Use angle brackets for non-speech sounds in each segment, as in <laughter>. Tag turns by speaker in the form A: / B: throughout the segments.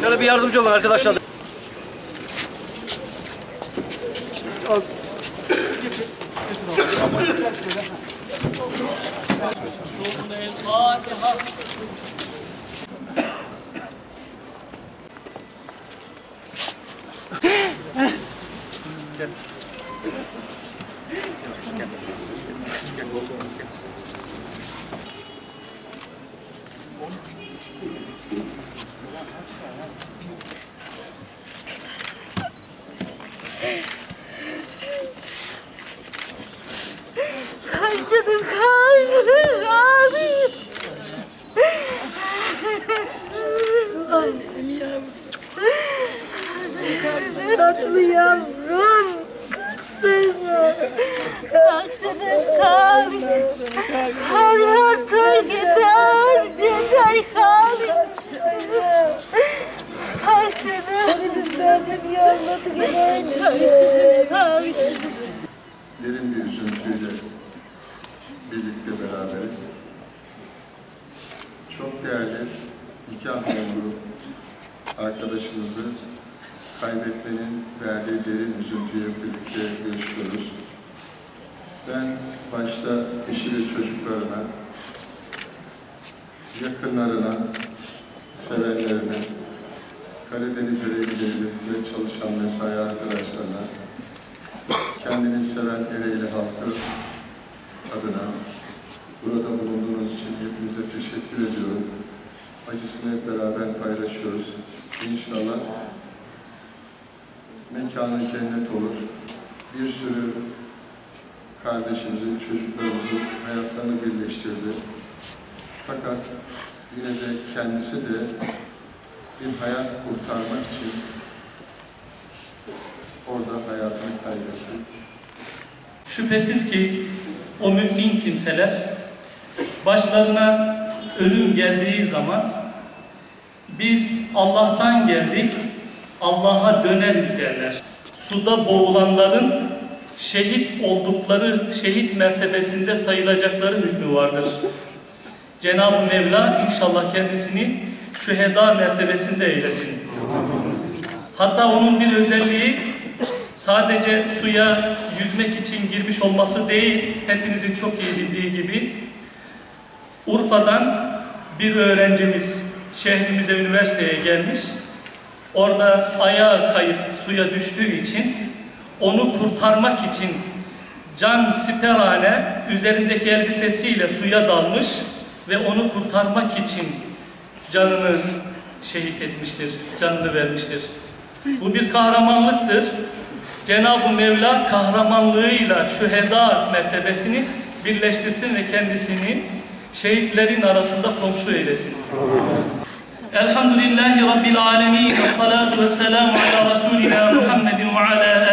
A: Şöyle bir yardımcı olun arkadaşlar.
B: Ay <laughs> canım kalbim abi. Ay yavrum. Tatlı yavrum. Canım kalk. Hayatın gider. Gider kalk. Ay canım. Gözlerim yanmadı gider.
C: Derin bir üzüntüyle birlikte beraberiz. Çok değerli nikah memuru arkadaşımızı kaybetmenin verdiği derin üzüntüye birlikte yaşıyoruz. Ben başta eşi ve çocuklarına, yakınlarına, sevenlerine, Karadeniz Ereğli çalışan mesai arkadaşlarına, kendini seven Ereğli halkı adına burada bulunduğunuz için hepinize teşekkür ediyorum. Acısını hep beraber paylaşıyoruz. İnşallah mekanı cennet olur. Bir sürü kardeşimizin, çocuklarımızın hayatlarını birleştirdi. Fakat yine de kendisi de bir hayat kurtarmak için orada hayatını kaybetti.
D: Şüphesiz ki o mümin kimseler başlarına ölüm geldiği zaman biz Allah'tan geldik, Allah'a döneriz derler. Suda boğulanların şehit oldukları, şehit mertebesinde sayılacakları hükmü vardır. Cenab-ı Mevla inşallah kendisini şüheda mertebesinde eylesin. Hatta onun bir özelliği sadece suya yüzmek için girmiş olması değil, hepinizin çok iyi bildiği gibi Urfa'dan bir öğrencimiz şehrimize üniversiteye gelmiş. Orada ayağı kayıp suya düştüğü için onu kurtarmak için can siperhane üzerindeki elbisesiyle suya dalmış ve onu kurtarmak için canını şehit etmiştir, canını vermiştir. Bu bir kahramanlıktır. Cenab-ı Mevla kahramanlığıyla şüheda mertebesini birleştirsin ve kendisini şehitlerin arasında komşu eylesin. Elhamdülillahi Rabbil alemin. Salatu ve selamu ala Resulina Muhammedin ve ala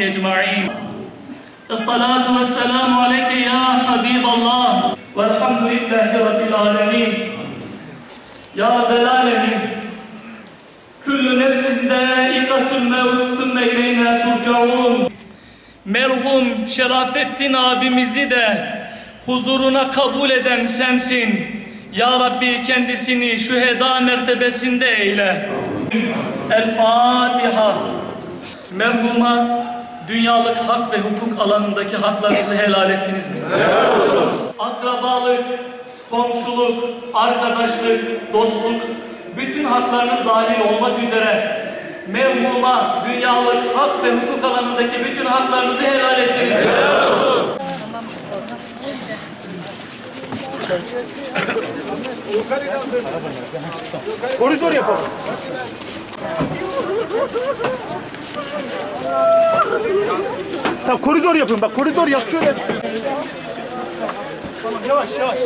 D: ve sahbihi ecma'in. Esselatu ve selamu aleyke ya Habiballah. Velhamdülillahi Rabbil alemin. Ya Rabbel alemin. Küllü nefsin dâikatul mevt sümme ileyna turcaun. Merhum Şerafettin abimizi de huzuruna kabul eden sensin. Ya Rabbi kendisini şüheda mertebesinde eyle. El Fatiha. Merhuma dünyalık hak ve hukuk alanındaki haklarınızı helal ettiniz mi? Akrabalık, komşuluk, arkadaşlık, dostluk, bütün haklarınız dahil olmak üzere merhuma dünyalık hak ve hukuk alanındaki bütün haklarınızı helal ettiniz.
A: Koridor yapalım. Tamam koridor yapın bak koridor yap şöyle. Tamam yavaş yavaş.